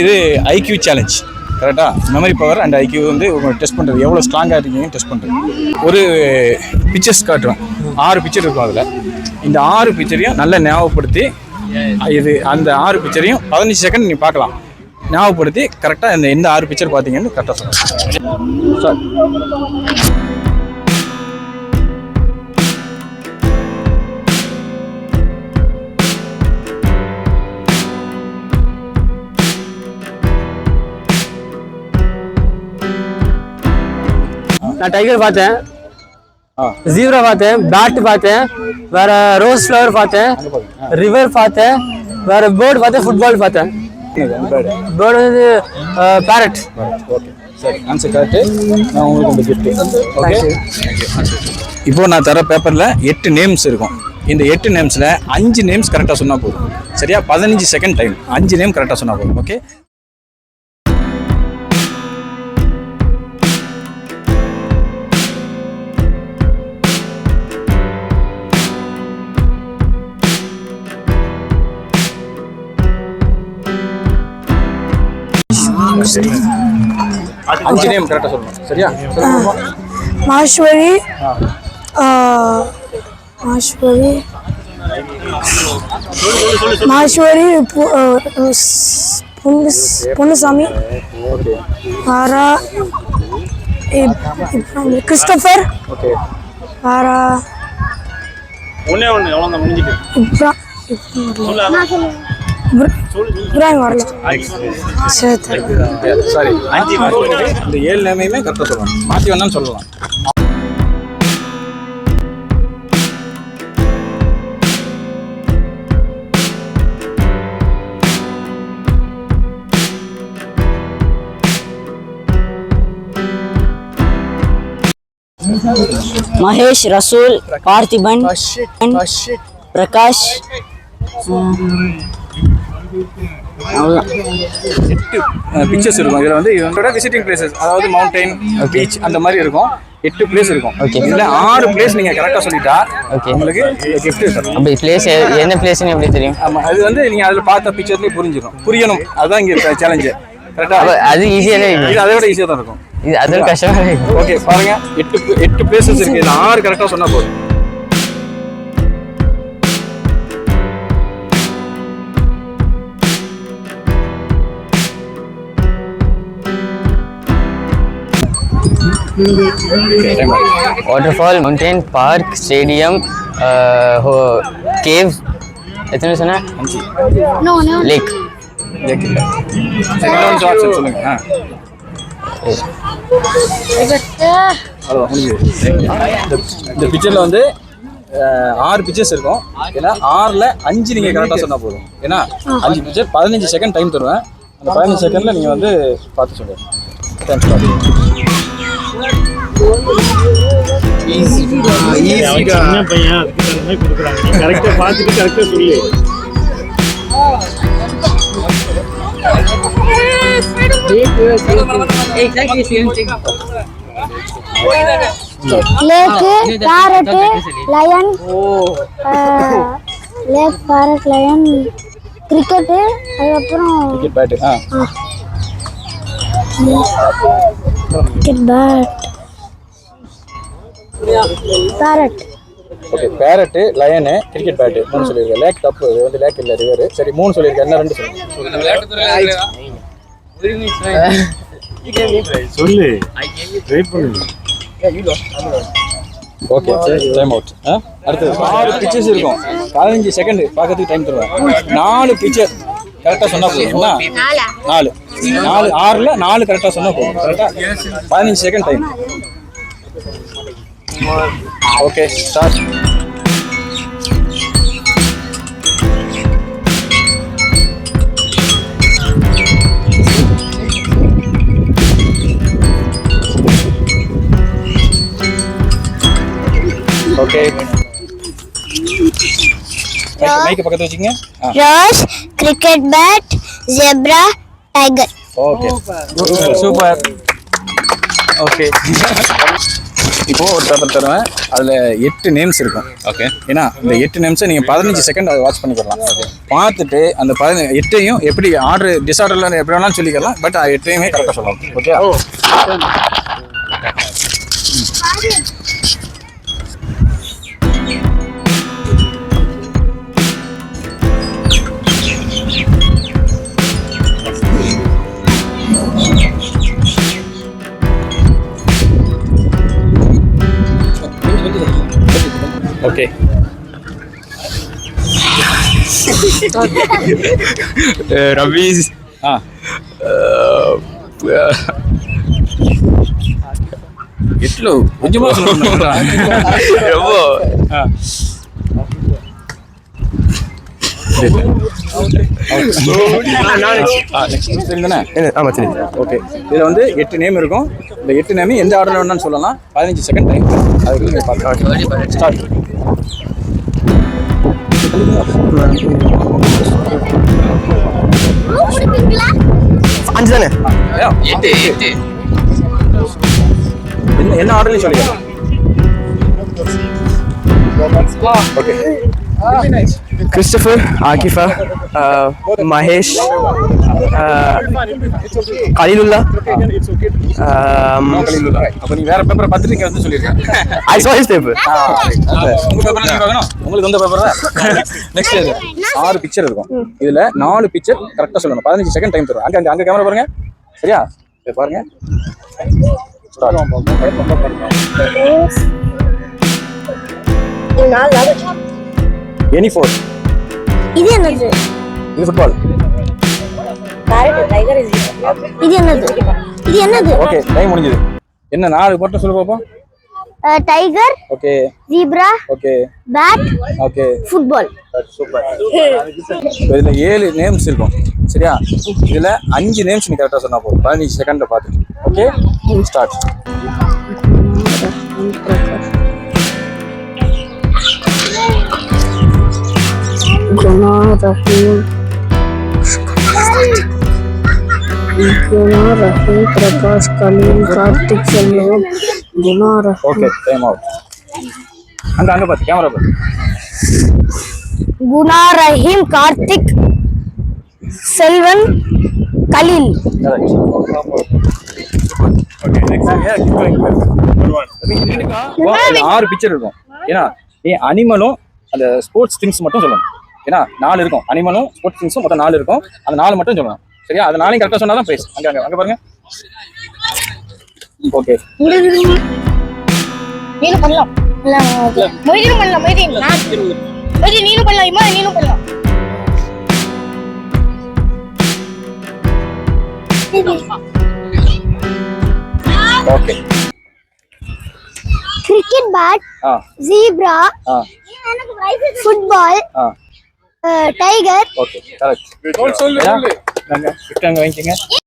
இது IQ challenge கரெக்டாக memory power and IQ வந்து உங்களை டெஸ்ட் பண்ணுறது எவ்வளோ ஸ்ட்ராங்காக இருக்கீங்கன்னு டெஸ்ட் பண்ணுறது ஒரு பிக்சர்ஸ் காட்டுவேன் ஆறு பிக்சர் இருக்கும் அதில். இந்த ஆறு பிக்சரையும் நல்லா ஞாபகப்படுத்தி இது அந்த ஆறு பிக்சரையும் பதினஞ்சு செகண்ட் நீ பார்க்கலாம். ஞாபகப்படுத்தி கரெக்டாக இந்த எந்த ஆறு பிக்சர் பார்த்தீங்கன்னு கரெக்டாக சொல்லுங்கள் சார் நான் டைகர் பார்த்தேன். ஆ ஜீப்ரா பார்த்தேன் பேட் பார்த்தேன் வேற ரோஸ் ஃப்ளவர் பார்த்தேன் ரிவர் பார்த்தேன் வேற பேர்டு பார்த்தேன் ஃபுட்பால் பார்த்தேன். பேர்டு வந்து பேரட் சரி ஆன்சர் கரெக்டு நான் உங்களுக்கு இந்த கிஃப்ட்டு ஓகே இப்போ நான் தர பேப்பரில் எட்டு நேம்ஸ் இருக்கும். இந்த எட்டு நேம்ஸில் அஞ்சு நேம்ஸ் கரெக்டாக சொன்னால் போதும். சரியா? பதினஞ்சு செகண்ட் டைம் அஞ்சு நேம் கரெக்டாக சொன்னால் போதும். ஓகே அஞ்சு நேம் கரெக்டாக சொல்லணும். சரியா? மாஸ்வரி மாஸ்வரி மாஸ்வரி பொன்னுசாமி கிறிஸ்டோபர் ஓகே. வேற ஒண்ணே ஒண்ணு எவ்வளோ முடிஞ்சுட்டு? இப்ரா இப்ரா- இப்ராஹிம் வரல சரி சரி. சாரி அஞ்சு இந்த ஏழு நேமையுமே கரெக்டாக சொல்லணும் மாற்றி வேணாலும் சொல்லலாம் மகேஷ் ரசூல் பார்த்திபன் பிரகாஷ் அவ்வளோதான் எட்டு பிக்சர்ஸ் இருக்கும். இதில் வந்து இதோட விசிட்டிங் பிளேசஸ் அதாவது மவுண்டைன் பீச் அந்த மாதிரி இருக்கும். எட்டு பிளேஸ் இருக்கும். Okay. இதில் ஆறு பிளேஸ் நீங்கள் கரெக்டாக சொல்லிட்டா Okay. உங்களுக்கு கிஃப்ட் தரும் அப்படி பிளேஸ் என்ன பிளேஸ்னு எப்படி தெரியும்? ஆமாம் அது வந்து நீங்கள் அதில் பார்த்த பிக்சர்லேயே புரிஞ்சிடும் புரியணும். அதுதான் இங்கே சேலஞ்சு கரெக்டாக அது ஈஸியாகவே இது அதை விட ஈஸியாக தான் இருக்கும். இது அது கஷ்டமாக ஓகே பாருங்க. எட்டு எட்டு பிளேசஸ் இருக்கு. இதில் ஆறு கரெக்டாக சொன்னால் போதும். Waterfall mountain park stadium cave எத்தனை சொன்ன? லேக் லேக் இல்லை. சொல்லுங்க. ஆ. அவ்வளோதான் முடிஞ்சது. இந்த பிக்சரில் வந்து ஆறு பிக்சர்ஸ் இருக்கும். ஏன்னா ஆறில் அஞ்சு நீங்கள் கரெக்டாக சொன்னால் போதும். ஏன்னா அஞ்சு பிக்சர் பதினஞ்சு செகண்ட் டைம் தருவேன். அந்த பதினஞ்சு செகண்டில் நீங்கள் வந்து பார்த்து சொல்லுங்கள் டைம் அவன் சின்ன பையன் அதுக்கு தகுந்த மாதிரி கொடுக்குறாங்க கரெக்டாக பார்த்துட்டு கரெக்டாக சொல்லு lake parrot lion lake parrot lion cricket அதுக்கப்புறம் cricket bat parrot okay parrot lion cricket bat மூணு சொல்லியிருக்கேன். லேக் தப்பு இது வந்து லேக் இல்லை ரிவர் சரி மூணு சொல்லியிருக்கேன். என்ன ரெண்டு சொல்லுங்கள் சொல்லு. ட்ரை பண்ணு. ஓகே டைம் அவுட் அடுத்தது ஆறு பிக்சர்ஸ் இருக்கும். பதினஞ்சு செகண்ட் பார்க்கறதுக்கு டைம் தருவேன். நாலு பிக்சர் கரெக்டாக சொன்னா போதும்? நாலு? நாலு. ஆறில் நாலு கரெக்டாக சொன்னா போதும். கரெக்டாக பதினஞ்சு second time okay start okay மைக்கு பக்கத்துல வச்சுங்க ஆ rose cricket bat zebra tiger okay super okay இப்போ ஒரு பேப்பர் தருவேன். அதில் எட்டு நேம்ஸ் இருக்கும். ஓகே ஏன்னா இந்த எட்டு நேம்ஸை நீங்கள் பதினஞ்சு செகண்ட் அதை வாட்ச் பண்ணிக்கலாம். பார்த்துட்டு அந்த பதின எட்டையும் எப்படி ஆர்டர் டிஸ்ஆர்டரில் எப்படி வேணாலும் சொல்லிக்கலாம். பட் எட்டையுமே கரெக்டாக சொல்லலாம். ஓகே ஓகே ரபீஸ் ஆ எட்லோ கொஞ்சமா ரொம்ப ஓகே இதில் வந்து எட்டு நேம் இருக்கும் இந்த எட்டு நேம் எந்த ஆர்டர் வேணும்னு சொல்லலாம். பதினஞ்சு செகண்ட் டைம் அதுக்கு ஸ்டார்ட் அஞ்சு தானே எட்டு எட்டு. என்ன என்ன ஆர்டர்லையும் ஓகே கிறிஸ்டபர் ஆகிஃபா மகேஷ் கலிலுல்லா அப்போ நீ வேற பேப்பரை இங்கே வந்து சொல்லியிருக்கேன் ஐ paper. உங்க பேப்பர் உங்களுக்கு வந்த பேப்பர் நெக்ஸ்ட் இது. ஆறு பிக்சர் இருக்கும். இதுல நாலு பிக்சர் கரெக்டா சொல்லணும். பதினஞ்சு செகண்ட் டைம் தரும் அங்க அங்க கேமரா பாருங்க. சரியா? இதை பாருங்க. எனி ஃபோர் இது என்னது? இது ஃபுட்பால் இது என்னது? இது என்னது? ஓகே டைம் முடிஞ்சது. என்ன நாலு போட்டு சொல்லு பாப்போம். Tiger okay zebra okay bat okay football super இதுல ஏழு நேம்ஸ் இருக்கும். சரியா? இதுல அஞ்சு நேம்ஸ் நீ கரெக்டா சொன்னா போதும். பதினஞ்சு செகண்ட்ல பார்த்து okay start Rahim Guna Rahim Prakash Khalil Karthik Selvam Guna Rahim okay time out அங்க அங்க பார்த்து கேமரா பார்த்து குணா ரஹீம் கார்த்திக் செல்வன் கலீல் ஆறு பிக்சர் இருக்கும். ஏன்னா அனிமலும் அந்த ஸ்போர்ட்ஸ் திங்ஸ் மட்டும் சொல்லணும். ஏன்னா நாலு இருக்கும். அனிமலும் ஸ்போர்ட்ஸ் திங்ஸும் மொத்தம் நாலு இருக்கும். அந்த நாலு மட்டும் சொல்லணும் சரியா? அது நாளையும் கரெக்டாக சொன்னா தான் பிரைஸ் அங்க அங்க அங்க பாருங்க. ஓகே நீனும் பண்ணலாம். மொய்தீனும் பண்ணலாம் மொய்தீன். மொய்தீன் நீனும் பண்ணலாம் இம்மா நீனும் பண்ணலாம். ஓகே கிரிக்கெட் பேட் ஆ. ஜீப்ரா ஆ. ஃபுட்பால் ஆ. டைகர் ஓகே கரெக்ட் அங்க வாங்கிக்கங்க.